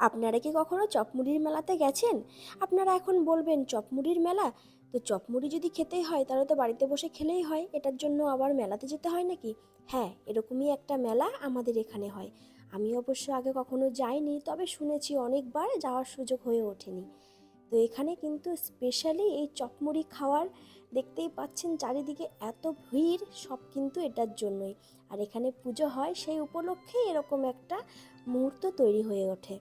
আপনারা কি কখনো চপমুড়ির মেলাতে গেছেন? আপনারা এখন বলবেন, চপমুড়ির মেলা? তো চপমুড়ি যদি খেতেই হয়, তাহলে তো বাড়িতে বসে খেলেই হয়। এটার জন্য আবার মেলাতে যেতে হয় নাকি? হ্যাঁ এরকমই একটা মেলা আমাদের এখানে হয়। আমি অবশ্য আগে কখনো যাইনি, তবে শুনেছি অনেকবার যাওয়ার সুযোগ হয়ে ওঠেনি। তো এখানে কিন্তু স্পেশালি এই চপমুড়ি খাওয়ার দেখতেই পাচ্ছেন চারিদিকে এত ভিড়, সব কিন্তু এটার জন্যই। আর এখানে পুজো হয় সেই উপলক্ষে এরকম একটা মুহূর্ত তৈরি হয়ে ওঠে।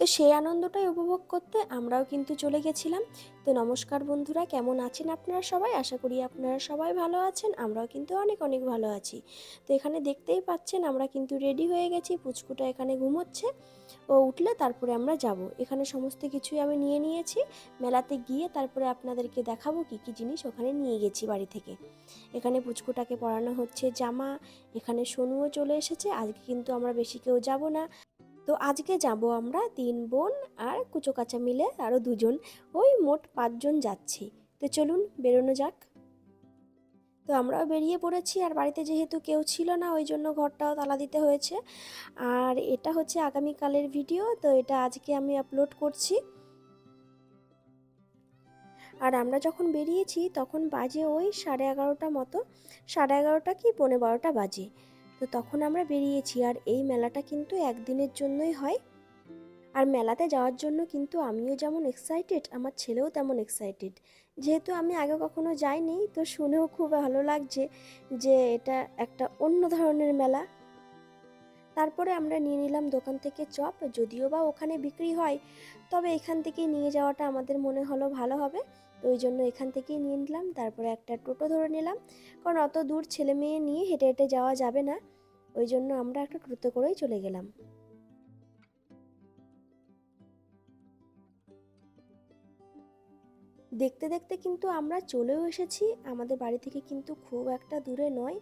তো সেই আনন্দটাই উপভোগ করতে আমরাও কিন্তু চলে গেছিলাম। তো নমস্কার বন্ধুরা, কেমন আছেন আপনারা সবাই? আশা করি আপনারা সবাই ভালো আছেন, আমরাও কিন্তু অনেক অনেক ভালো আছি। তো এখানে দেখতেই পাচ্ছেন আমরা কিন্তু রেডি হয়ে গেছি, পুচকুটা এখানে ঘুমোচ্ছে। ও উঠলে তারপরে আমরা যাব। এখানে সমস্ত কিছুই আমি নিয়ে নিয়েছি। মেলাতে গিয়ে তারপরে আপনাদেরকে দেখাবো কি কি জিনিস ওখানে নিয়ে গেছি বাড়ি থেকে। এখানে পুচকুটাকে পরানো হচ্ছে জামা, এখানে সোনুও চলে এসেছে। আজকে কিন্তু আমরা বেশি কেউ যাব না। তো আজকে যাব আমরা তিন বোন আর কুচো কাচা মিলে আরও দুজন। ওই মোট পাঁচজন যাচ্ছি। তো চলুন বেরোনো যাক। তো আমরাও বেরিয়ে পড়েছি আর বাড়িতে যেহেতু কেউ ছিল না, ওই জন্য ঘরটাও তালা দিতে হয়েছে। আর এটা হচ্ছে আগামীকালের ভিডিও, তো এটা আজকে আমি আপলোড করছি। আর আমরা যখন বেরিয়েছি তখন বাজে ওই সাড়ে এগারোটা মতো। সাড়ে এগারোটা কি পৌনে বারোটা বাজে। তো তখন আমরা বেরিয়েছি আর এই মেলাটা কিন্তু একদিনের জন্যই হয়। আর মেলাতে যাওয়ার জন্য কিন্তু আমিও যেমন এক্সাইটেড আমার ছেলেও তেমন এক্সাইটেড যেহেতু আমি আগে কখনো যাইনি, তো শুনেও খুব ভালো লাগছে যে এটা একটা অন্য ধরনের মেলা। তারপরে আমরা নিয়ে নিলাম দোকান থেকে চপ, যদিও বা ওখানে বিক্রি হয়, তবে এখান থেকেই নিয়ে যাওয়াটা আমাদের মনে হলো ভালো হবে। তো ওই জন্য এখান থেকেই নিয়ে নিলাম। তারপরে একটা টোটো ধরে নিলাম। কারণ অত দূর ছেলে মেয়ে নিয়ে হেঁটে হেঁটে যাওয়া যাবে না। ওই জন্য আমরা একটা টোটো করেই চলে গেলাম। দেখতে দেখতে কিন্তু আমরা চলেও এসেছি। আমাদের বাড়ি থেকে কিন্তু খুব একটা দূরে নয়।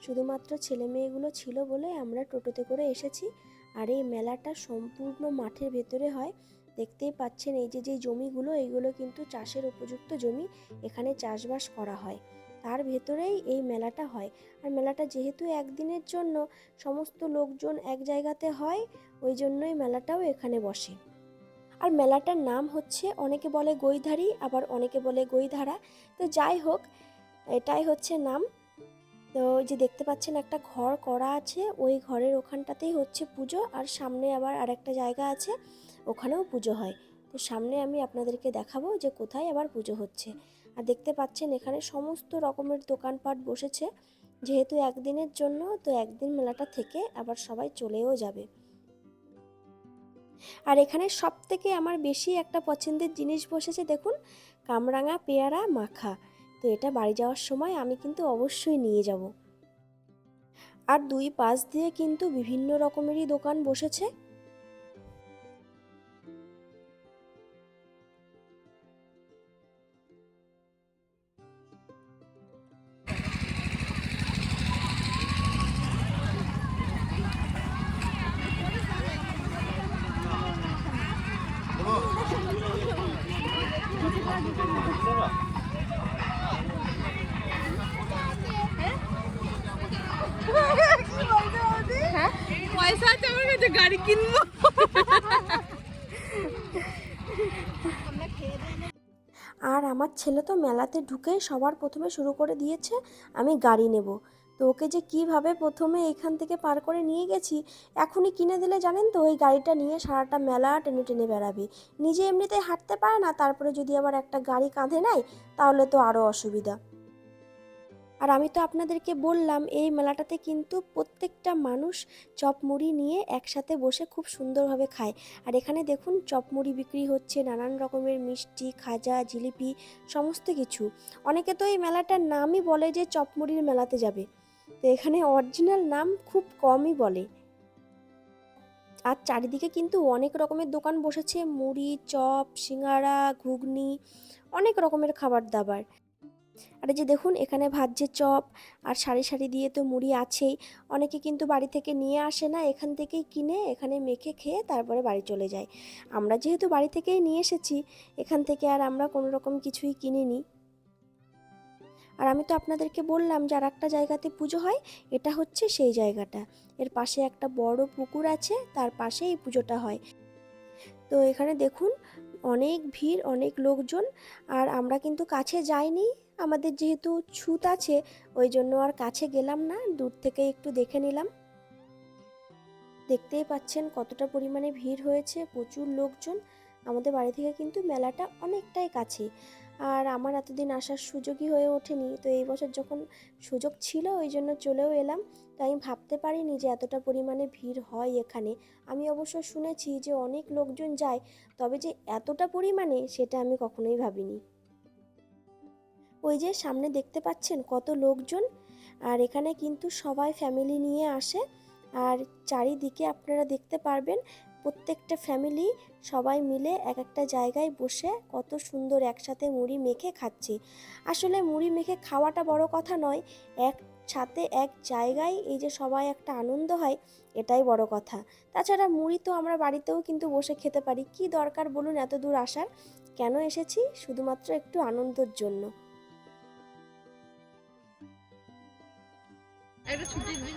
শুধুমাত্র ছেলে মেয়েগুলো ছিল বলে আমরা টোটোতে করে এসেছি। আর এই মেলাটা সম্পূর্ণ মাঠের ভেতরে হয়। দেখতেই পাচ্ছেন এই যে যে জমিগুলো এইগুলো কিন্তু চাষের উপযুক্ত জমি, এখানে চাষবাস করা হয়। তার ভেতরেই এই মেলাটা হয়। আর মেলাটা যেহেতু একদিনের জন্য, সমস্ত লোকজন এক জায়গাতে হয়, ওই জন্যই মেলাটাও এখানে বসে। আর মেলাটার নাম হচ্ছে, অনেকে বলে গৈধারি, আবার অনেকে বলে গৈধারা। তো যাই হোক, এটাই হচ্ছে নাম। তো যে দেখতে পাচ্ছেন একটা ঘর করা আছে, ওই ঘরের ওখানটাতেই হচ্ছে পুজো। আর সামনে আবার আরেকটা জায়গা আছে। ওখানেও পুজো হয়। তো সামনে আমি আপনাদেরকে দেখাবো যে কোথায় আবার পুজো হচ্ছে। আর দেখতে পাচ্ছেন এখানে সমস্ত রকমের দোকানপাট বসেছে। যেহেতু একদিনের জন্য, তো একদিন মেলাটা থেকে আবার সবাই চলেও যাবে। আর এখানে সব থেকে আমার বেশি একটা পছন্দের জিনিস বসেছে, দেখুন, কামরাঙা পেয়ারা মাখা। তো এটা বাড়ি যাওয়ার সময় আমি কিন্তু অবশ্যই নিয়ে যাব। আর দুই পাশ দিয়ে কিন্তু বিভিন্ন রকমেরই দোকান বসেছে। ছেলে তো মেলাতে ঢুকে সবার প্রথমে শুরু করে দিয়েছে, আমি গাড়ি নেব। তো ওকে যে কীভাবে প্রথমে এখান থেকে পার করে নিয়ে গেছি, এখনই কিনে দিলে জানেন তো, ওই গাড়িটা নিয়ে সারাটা মেলা টেনে টেনে বেড়াবে। নিজে এমনিতেই হাঁটতে পারে না, তারপরে যদি আবার একটা গাড়ি কাঁধে নেয়, তাহলে তো আরও অসুবিধা। আর আমি তো আপনাদেরকে বললাম, এই মেলাটাতে কিন্তু প্রত্যেকটা মানুষ চপ মুড়ি নিয়ে একসাথে বসে খুব সুন্দরভাবে খায়। আর এখানে দেখুন চপ মুড়ি বিক্রি হচ্ছে, নানান রকমের মিষ্টি, খাজা, জিলিপি, সমস্ত কিছু। অনেকে তো এই মেলাটার নামই বলে যে চপ মুড়ির মেলাতে যাবে। তো এখানে অরিজিনাল নাম খুব কমই বলে। আর চারিদিকে কিন্তু অনেক রকমের দোকান বসেছে, মুড়ি, চপ, সিঙ্গারা, ঘুগনি, অনেক রকমের খাবার দাবার আর যে দেখুন, এখানে ভাজ্যে চপ আর সারি সারি দিয়ে তো মুড়ি আছেই। অনেকে কিন্তু বাড়ি থেকে নিয়ে আসে না, এখান থেকেই কিনে, এখানে মেখে খেয়ে তারপরে বাড়ি চলে যায়। আমরা যেহেতু বাড়ি থেকেই নিয়ে এসেছি, এখান থেকে আর আমরা কোনো রকম কিছুই কিনিনি। আর আমি তো আপনাদেরকে বললাম যে আর একটা জায়গাতে পুজো হয়, এটা হচ্ছে সেই জায়গাটা। এর পাশে একটা বড় পুকুর আছে, তার পাশে এই পুজোটা হয়। তো এখানে দেখুন, অনেক ভিড়, অনেক লোকজন, আর আমরা কিন্তু কাছে যাইনি। আমাদের যেহেতু ছুত আছে, ওই জন্য আর কাছে গেলাম না, দূর থেকে একটু দেখে নিলাম। দেখতেই পাচ্ছেন কতটা পরিমাণে ভিড় হয়েছে, প্রচুর লোকজন। আমাদের বাড়ি থেকে কিন্তু মেলাটা অনেকটাই কাছে আর আমার এতদিন আসার সুযোগই হয়ে ওঠেনি। তো এই বছর যখন সুযোগ ছিল, ওই জন্য চলেও এলাম। তো আমি ভাবতে পারিনি যে এতটা পরিমাণে ভিড় হয় এখানে। আমি অবশ্য শুনেছি যে অনেক লোকজন যায়, তবে যে এতটা পরিমাণে সেটা আমি কখনোই ভাবিনি। ওই যে সামনে দেখতে পাচ্ছেন কত লোকজন, আর এখানে কিন্তু সবাই ফ্যামিলি নিয়ে আসে। আর চারিদিকে আপনারা দেখতে পারবেন প্রত্যেকটা ফ্যামিলি সবাই মিলে এক একটা জায়গায় বসে কত সুন্দর একসাথে মুড়ি মেখে খাচ্ছে। আসলে মুড়ি মেখে খাওয়াটা বড় কথা নয় এক সাথে এক জায়গায় এই যে সবাই একটা আনন্দ হয় এটাই বড় কথা। তাছাড়া মুড়ি তো আমরা বাড়িতেও কিন্তু বসে খেতে পারি। কি দরকার বলুন এত দূর আসার? কেন এসেছি? শুধুমাত্র একটু আনন্দের জন্য। একটা ছুটির দিন।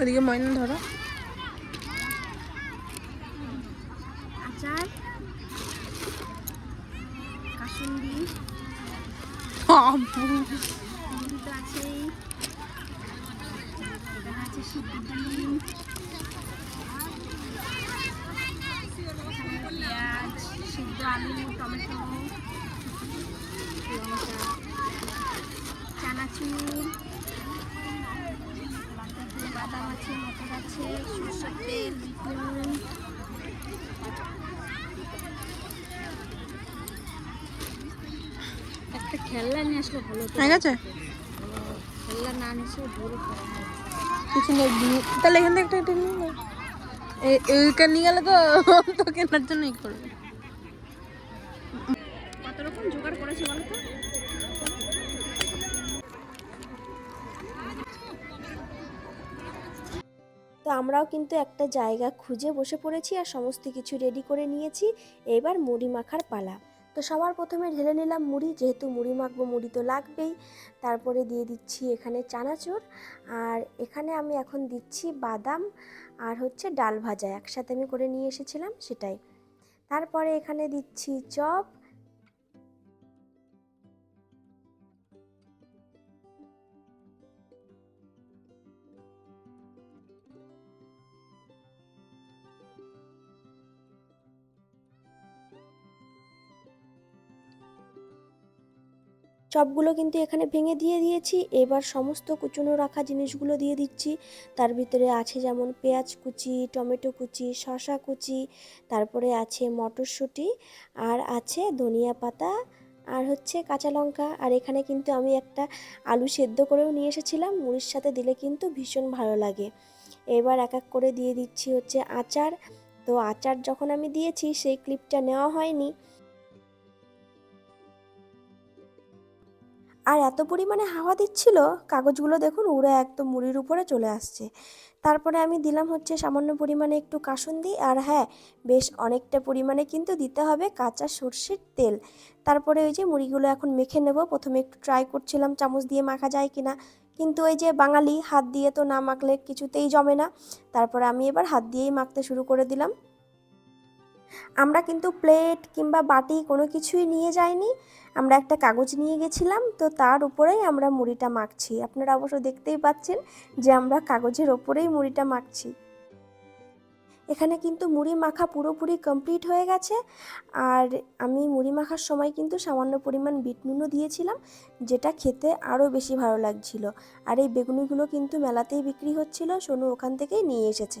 ওদিকে ময়না ধরো। আচার কাসুন্দি মুড়ি তো আছেই এখানে আছে সিদ্ধ ডিম পেঁয়াজ সিদ্ধ আলু টমেটো লঙ্কা চানাচুর বাদাম আছে মটর আছে সরষের তেল বিটনুন একটা খেলনা নিয়ে আসলে ভালো হয়ে গেছে খেলনা না নিয়ে এসে ভুল কিছু নেই তাহলে এখান থেকে একটা নিয়ে নাও। এই- নিয়ে গেলে তো তো কেনার জন্যই করবে। আমরাও কিন্তু একটা জায়গা খুঁজে বসে পড়েছি আর সমস্ত কিছু রেডি করে নিয়েছি। এবার মুড়ি মাখার পালা। তো সবার প্রথমে ঢেলে নিলাম মুড়ি, যেহেতু মুড়ি মাখবো, মুড়ি তো লাগবেই। তারপরে দিয়ে দিচ্ছি এখানে চানাচুর। আর এখানে আমি এখন দিচ্ছি বাদাম আর হচ্ছে ডাল ভাজা। একসাথে আমি করে নিয়ে এসেছিলাম সেটাই। তারপরে এখানে দিচ্ছি চপ চপগুলো কিন্তু এখানে ভেঙে দিয়ে দিয়েছি। এবার সমস্ত কুচনো রাখা জিনিসগুলো দিয়ে দিচ্ছি। তার ভিতরে আছে যেমন পেঁয়াজ কুচি, টমেটো কুচি, শসা কুচি, তারপরে আছে মটরশুঁটি, আর আছে ধনিয়া পাতা, আর হচ্ছে কাঁচা লঙ্কা। আর এখানে কিন্তু আমি একটা আলু সেদ্ধ করেও নিয়ে এসেছিলাম। মুড়ির সাথে দিলে কিন্তু ভীষণ ভালো লাগে। এবার এক এক করে দিয়ে দিচ্ছি হচ্ছে আচার। তো আচার যখন আমি দিয়েছি, সেই ক্লিপটা নেওয়া হয়নি। আর এত পরিমাণে হাওয়া দিচ্ছিল, কাগজগুলো দেখুন উড়ে একদম মুড়ির উপরে চলে আসছে। তারপরে আমি দিলাম হচ্ছে সামান্য পরিমাণে একটু কাসুন্দি আর হ্যাঁ বেশ অনেকটা পরিমাণে কিন্তু দিতে হবে কাঁচা সর্ষের তেল। তারপরে ওই যে মুড়িগুলো এখন মেখে নেব, প্রথমে একটু ট্রাই করছিলাম চামচ দিয়ে মাখা যায় কিনা। কিন্তু ওই যে বাঙালি হাত দিয়ে তো না মাখলে কিছুতেই জমে না। তারপরে আমি এবার হাত দিয়েই মাখতে শুরু করে দিলাম। আমরা কিন্তু প্লেট কিংবা বাটি কোনো কিছুই নিয়ে যাইনি। আমরা একটা কাগজ নিয়ে গেছিলাম, তো তার উপরেই আমরা মুড়িটা মাখছি। আপনারা অবশ্য দেখতেই পাচ্ছেন যে আমরা কাগজের ওপরেই মুড়িটা মাখছি। এখানে কিন্তু মুড়ি মাখা পুরোপুরি কমপ্লিট হয়ে গেছে। আর আমি মুড়ি মাখার সময় কিন্তু সামান্য পরিমাণ বিট নুনও দিয়েছিলাম, যেটা খেতে আরও বেশি ভালো লাগছিল। আর এই বেগুনিগুলো কিন্তু মেলাতেই বিক্রি হচ্ছিল, সোনু ওখান থেকেই নিয়ে এসেছে।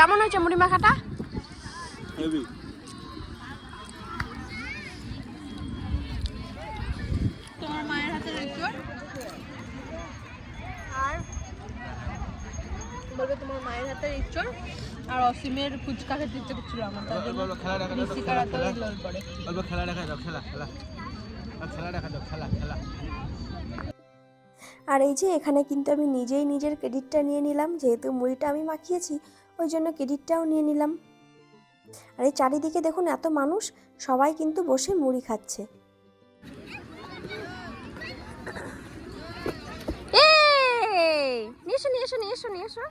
কেমন হয়েছে মুড়ি মাখাটা? তোমার মায়ের হাতের ইঁচড় আর বলবে তোমার মায়ের হাতের ইঁচড় আর অসীমের ফুচকা খেতে ইচ্ছে করছিল আমার তার জন্য খেলা দেখা দাও ঋষিকার হাতে খেলা। লোল পড়ে অল্প খেলা দেখা দাও খেলা খেলা। খেলা দেখা দাও খেলা খেলা। আর এই যে এখানে কিন্তু আমি নিজেই নিজের ক্রেডিটটা নিয়ে নিলাম যেহেতু মুড়িটা আমি মাখিয়েছি ওই জন্য ক্রেডিটটাও নিয়ে নিলাম। আর এই চারিদিকে দেখুন এত মানুষ, সবাই কিন্তু বসে মুড়ি খাচ্ছে। নিয়ে এসো নিয়ে এসো নিয়ে এসো নিয়ে এসো।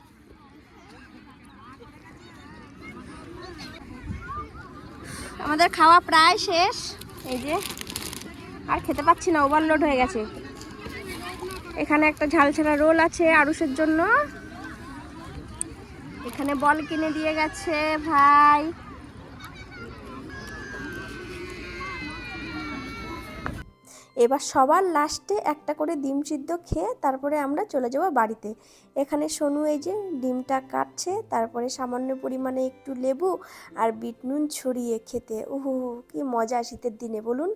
আমাদের খাওয়া প্রায় শেষ। এই যে, আর খেতে পাচ্ছি না ওভারলোড হয়ে গেছে। এখানে একটা ঝাল ছাড়া রোল আছে আরুষের জন্য। এখানে বল কিনে দিয়ে গেছে ভাই। এবার সবার লাস্টে একটা করে ডিম সিদ্ধ খেয়ে তারপরে আমরা চলে যাব বাড়িতে। এখানে সোনু এই যে ডিমটা কাটছে, তারপরে সামান্য পরিমাণে একটু লেবু আর বিট নুন ছড়িয়ে খেতে। উহু, কি মজা শীতের দিনে, বলুন।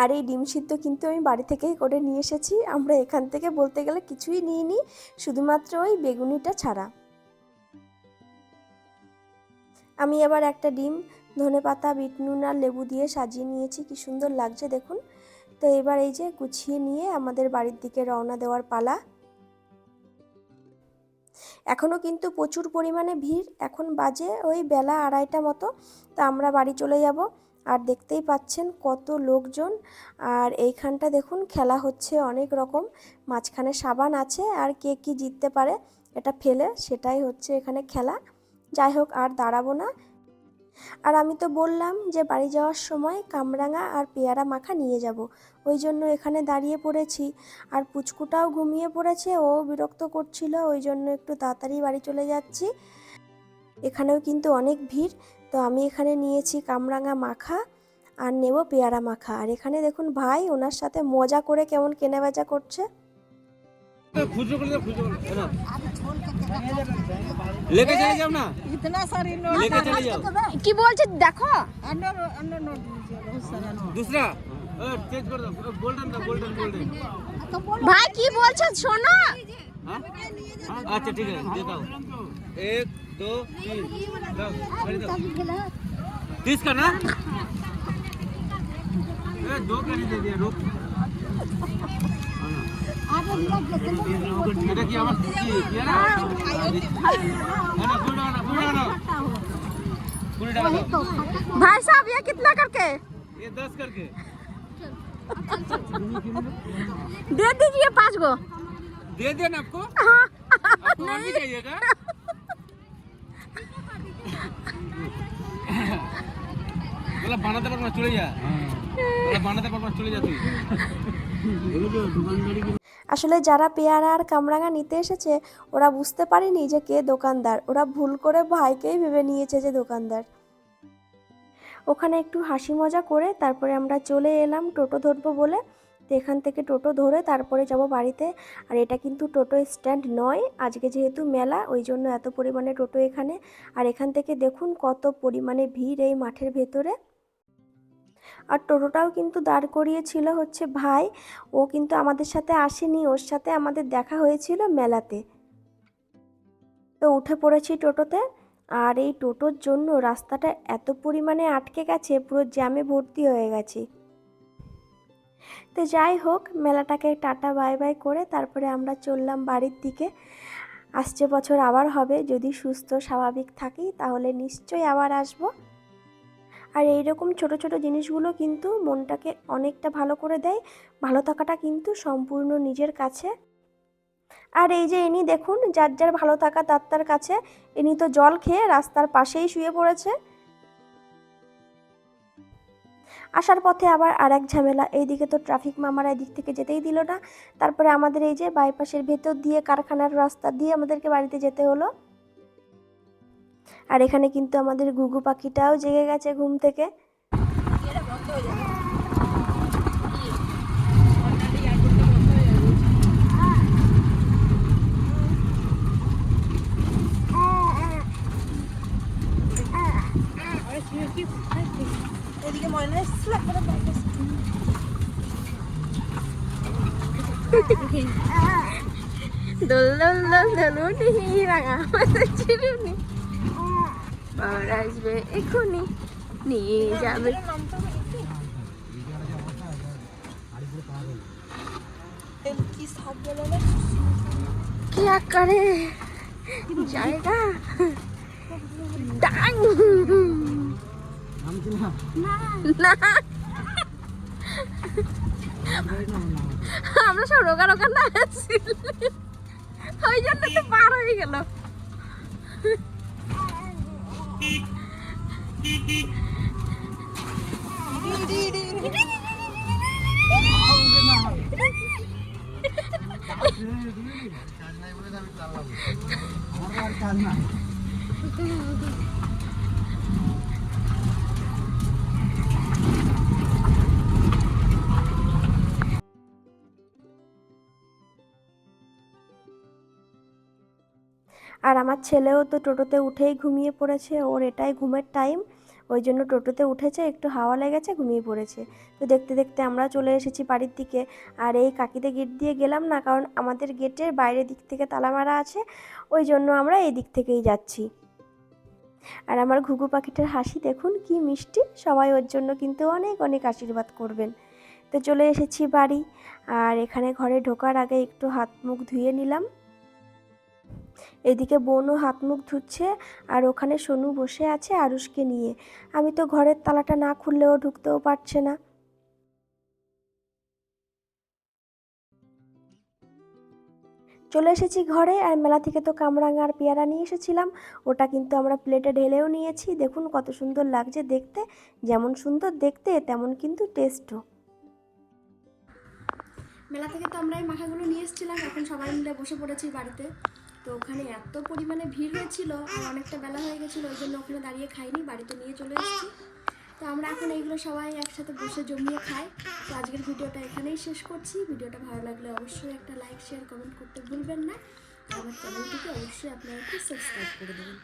আর এই ডিম সিদ্ধ কিন্তু আমি বাড়ি থেকেই করে নিয়ে এসেছি। আমরা এখান থেকে বলতে গেলে কিছুই নিইনি, শুধুমাত্র ওই বেগুনিটা ছাড়া। আমি এবার একটা ডিম, ধনে পাতা, বিট নুন আর লেবু দিয়ে সাজিয়ে নিয়েছি, কি সুন্দর লাগছে দেখুন। তো এবার এই যে গুছিয়ে নিয়ে আমাদের বাড়ির দিকে রওনা দেওয়ার পালা। এখনও কিন্তু প্রচুর পরিমাণে ভিড়, এখন বাজে ওই বেলা আড়াইটা মতো, তো আমরা বাড়ি চলে যাব। আর দেখতেই পাচ্ছেন কত লোকজন, আর এইখানটা দেখুন খেলা হচ্ছে অনেক রকম, মাঝখানে সাবান আছে আর কে কি জিততে পারে, এটা ফেলে, সেটাই হচ্ছে এখানে খেলা। যাই হোক আর দাঁড়াবো না। আর আমি তো বললাম যে বাড়ি যাওয়ার সময় কামরাঙা আর পেয়ারা মাখা নিয়ে যাব। ওই জন্য এখানে দাঁড়িয়ে পড়েছি। আর পুচকুটাও ঘুমিয়ে পড়েছে, ও বিরক্ত করছিল, ওই জন্য একটু তাড়াতাড়ি বাড়ি চলে যাচ্ছি। এখানেও কিন্তু অনেক ভিড়, তো আমি এখানে নিয়েছি কামরাঙা মাখা আর নেব পেয়ারা মাখা। আর এখানে দেখুন ভাই, ওনার সাথে মজা করে কেমন কেনাবেচা করছে। लेके चले जाओ ना। इतना सारी नोट लेके चले जाओ। की बोल छे देखो अन्य अन्य नोट दूसरा। चेंज कर दो गोल्डन का गोल्डन गोल्डन भाई की बोल छे सुनो अच्छा ठीक है देता हूँ एक दो तीन तीस का ना दो का नहीं दे दिया रुक এটা কি আমার কি কি না না কুড়ি টাকা না কুড়ি টাকা না কুড়ি টাকা দাও भाई साहब ये कितना करके ये दस करके दे दीजिए पाँच गो दे दिया ना आपको हाँ आपको और भी चाहिएगा বলে বানাতে পারবো না চলে যা বলে বানাতে পারবো না চলে যা তুই আসলে যারা পেয়ারা আর কামরাঙা নিতে এসেছে, ওরা বুঝতে পারেনি যে কে দোকানদার। ওরা ভুল করে ভাইকেই ভেবে নিয়েছে যে দোকানদার। ওখানে একটু হাসি মজা করে তারপরে আমরা চলে এলাম টোটো ধরবো বলে। তো এখান থেকে টোটো ধরে তারপরে যাব বাড়িতে। আর এটা কিন্তু টোটো স্ট্যান্ড নয়, আজকে যেহেতু মেলা, ওই জন্য এত পরিমাণে টোটো এখানে। আর এখান থেকে দেখুন কত পরিমাণে ভিড় এই মাঠের ভেতরে। আর টোটোটাও কিন্তু দাঁড় করিয়েছিল হচ্ছে ভাই। ও কিন্তু আমাদের সাথে আসেনি, ওর সাথে আমাদের দেখা হয়েছিল মেলাতে। তো উঠে পড়েছি টোটোতে আর এই টোটোর জন্য রাস্তাটা এত পরিমাণে আটকে গেছে, পুরো জ্যামে ভর্তি হয়ে গেছি। তো যাই হোক, মেলাটাকে টাটা, বাই বাই করে তারপরে আমরা চললাম বাড়ির দিকে। আসছে বছর আবার হবে, যদি সুস্থ, স্বাভাবিক থাকি তাহলে নিশ্চয়ই আবার আসব। আর এই রকম ছোট ছোট জিনিসগুলো কিন্তু মনটাকে অনেকটা ভালো করে দেয়। ভালো থাকাটা কিন্তু সম্পূর্ণ নিজের কাছে। আর এই যে ইনি দেখুন, যার যার ভালো থাকা তার তার কাছে, ইনি তো জল খেয়ে রাস্তার পাশেই শুয়ে পড়েছে। আসার পথে আবার আর এক ঝামেলা, এইদিকে তো ট্রাফিক মামারা এদিক থেকে যেতেই দিল না। তারপরে আমাদের এই যে বাইপাসের ভেতর দিয়ে, কারখানার রাস্তা দিয়ে আমাদেরকে বাড়িতে যেতে হলো। আর এখানে কিন্তু আমাদের ঘুঘু পাখিটাও জেগে গেছে ঘুম থেকে। দোল দোল দোল দোল উঠি, রাঙা আমাদের চিরুনি। আর আসবে এখনই নিয়ে যাবে। কি আকারে জায়গা? ডাং। আমরা সব রোগা রোগা না ওই জন্য তো পার হয়ে গেল। আর আমার ছেলেও তো টোটোতে উঠেই ঘুমিয়ে পড়েছে, ওর এটাই ঘুমের টাইম। ওই জন্য টোটোতে উঠেছে, একটু হাওয়া লেগেছে, ঘুমিয়ে পড়েছে। তো দেখতে দেখতে আমরা চলে এসেছি বাড়ির দিকে। আর এই কাকিতে গেট দিয়ে গেলাম না, কারণ আমাদের গেটের বাইরের দিক থেকে তালা মারা আছে, ওই জন্য আমরা এই দিক থেকেই যাচ্ছি। আর আমার ঘুঘু পাখিটার হাসি দেখুন, কি মিষ্টি! সবাই ওর জন্য কিন্তু অনেক অনেক আশীর্বাদ করবেন। তো চলে এসেছি বাড়ি, আর এখানে ঘরে ঢোকার আগে একটু হাত মুখ ধুয়ে নিলাম। এদিকে বোনও হাত মুখ ধুচ্ছে আর ওখানে সোনু বসে আছে আরুষকে নিয়ে। আমি তো ঘরের তালাটা না খুললেও ঢুকতেও পারছে না। চলে এসেছি ঘরে আর মেলা থেকে তো কামরাঙা আর পেয়ারা নিয়ে এসেছিলাম। ওটা কিন্তু আমরা প্লেটে ঢেলেও নিয়েছি। দেখুন কত সুন্দর লাগছে দেখতে। যেমন সুন্দর দেখতে, তেমন কিন্তু টেস্টও। মেলা থেকে তো আমরা এই মাখাগুলো নিয়ে এসেছিলাম। এখন সবাই মিলে বসে পড়েছি বাড়িতে। তো ওখানে এত পরিমাণে ভিড় হয়েছিল আর অনেকটা বেলা হয়ে গেছিল, ওই জন্য ওখানে দাঁড়িয়ে খাইনি, বাড়িতে নিয়ে চলে এসেছি। তো আমরা এখন এইগুলো সবাই একসাথে বসে জমিয়ে খাই। তো আজকের ভিডিওটা এখানেই শেষ করছি। ভিডিওটা ভালো লাগলে অবশ্যই একটা লাইক শেয়ার কমেন্ট করতে ভুলবেন না। আমার চ্যানেলটিকে অবশ্যই আপনারা একটু সাবস্ক্রাইব করে দেবেন।